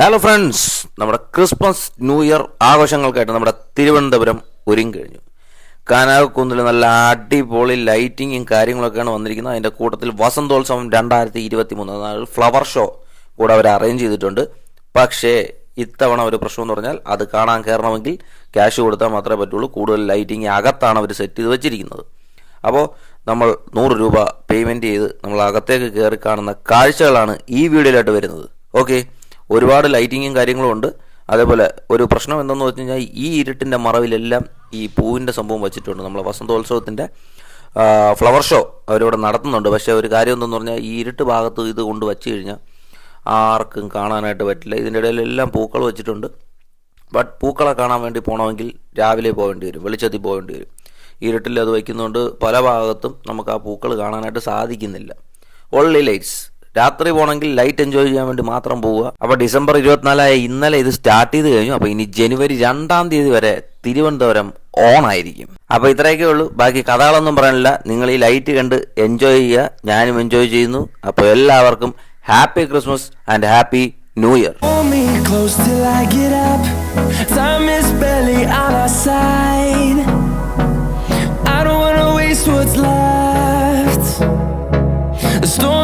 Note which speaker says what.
Speaker 1: Hello friends നമ്മുടെ Christmas new year ആഘോഷങ്ങൾക്കായിട്ട് നമ്മുടെ തിരുവനന്തപുരം ഒരുങ്ങി കഴിഞ്ഞു. കാനാകുന്നിൽ നല്ല അടിപൊളി ലൈറ്റിങ്ങും കാര്യങ്ങളൊക്കെയാണ് വന്നിരിക്കുന്നത്. അതിന്റെ കൂട്ടത്തിൽ വസന്തോത്സവം രണ്ടായിരത്തി ഇരുപത്തി മൂന്ന് ഫ്ലവർ ഷോ കൂടെ അവർ അറേഞ്ച് ചെയ്തിട്ടുണ്ട്. പക്ഷേ ഇത്തവണ ഒരു പ്രശ്നം എന്ന് പറഞ്ഞാൽ അത് കാണാൻ കയറണമെങ്കിൽ ക്യാഷ് കൊടുത്താൽ മാത്രമേ പറ്റുള്ളൂ. കൂടുതൽ ലൈറ്റിംഗ് അകത്താണ് അവർ സെറ്റ് ചെയ്ത് വെച്ചിരിക്കുന്നത്. അപ്പോൾ നമ്മൾ നൂറ് രൂപ പേയ്മെന്റ് ചെയ്ത് നമ്മൾ അകത്തേക്ക് കയറി കാണുന്ന കാഴ്ചകളാണ് ഈ വീഡിയോയിലായിട്ട് വരുന്നത്. ഓക്കെ ഒരുപാട് ലൈറ്റിങ്ങും കാര്യങ്ങളും ഉണ്ട്. അതേപോലെ ഒരു പ്രശ്നം എന്തെന്ന് വെച്ച് കഴിഞ്ഞാൽ ഈ ഇരുട്ടിന്റെ മറവിലെല്ലാം ഈ പൂവിന്റെ സംഭവം വെച്ചിട്ടുണ്ട്. നമ്മളെ വസന്തോത്സവത്തിന്റെ ഫ്ലവർ ഷോ അവരിവിടെ നടത്തുന്നുണ്ട്. പക്ഷേ ഒരു കാര്യം എന്തെന്ന് പറഞ്ഞാൽ ഈ ഇരുട്ട് ഭാഗത്ത് ഇത് കൊണ്ട് വച്ച് കഴിഞ്ഞാൽ ആർക്കും കാണാനായിട്ട് പറ്റില്ല. ഇതിന്റെ ഇടയിലെല്ലാം പൂക്കൾ വെച്ചിട്ടുണ്ട്. ബട്ട് പൂക്കളെ കാണാൻ വേണ്ടി പോകണമെങ്കിൽ രാവിലെ പോകേണ്ടി വരും. വെളിച്ചത്തിൽ പോകേണ്ടി വരും. ഇരുട്ടിൽ അത് വയ്ക്കുന്നതുകൊണ്ട് പല ഭാഗത്തും നമുക്ക് ആ പൂക്കൾ കാണാനായിട്ട് സാധിക്കുന്നില്ല. ഓൺലി ലൈറ്റ്സ് രാത്രി പോകണമെങ്കിൽ ലൈറ്റ് എൻജോയ് ചെയ്യാൻ വേണ്ടി മാത്രം പോവുക. അപ്പോൾ ഡിസംബർ ഇരുപത്തിനാലായ ഇന്നലെ ഇത് സ്റ്റാർട്ട് ചെയ്ത് കഴിഞ്ഞു. അപ്പോൾ ഇനി ജനുവരി രണ്ടാം തീയതി വരെ തിരുവനന്തപുരം ഓൺ ആയിരിക്കും. അപ്പോൾ ഇത്രയൊക്കെ ഉള്ളൂ. ബാക്കി കഥകളൊന്നും പറയാനില്ല. നിങ്ങൾ ഈ ലൈറ്റ് കണ്ട് എൻജോയ് ചെയ്യുക. ഞാനും എൻജോയ് ചെയ്യുന്നു. അപ്പോൾ എല്ലാവർക്കും happy Christmas and happy new year
Speaker 2: what's.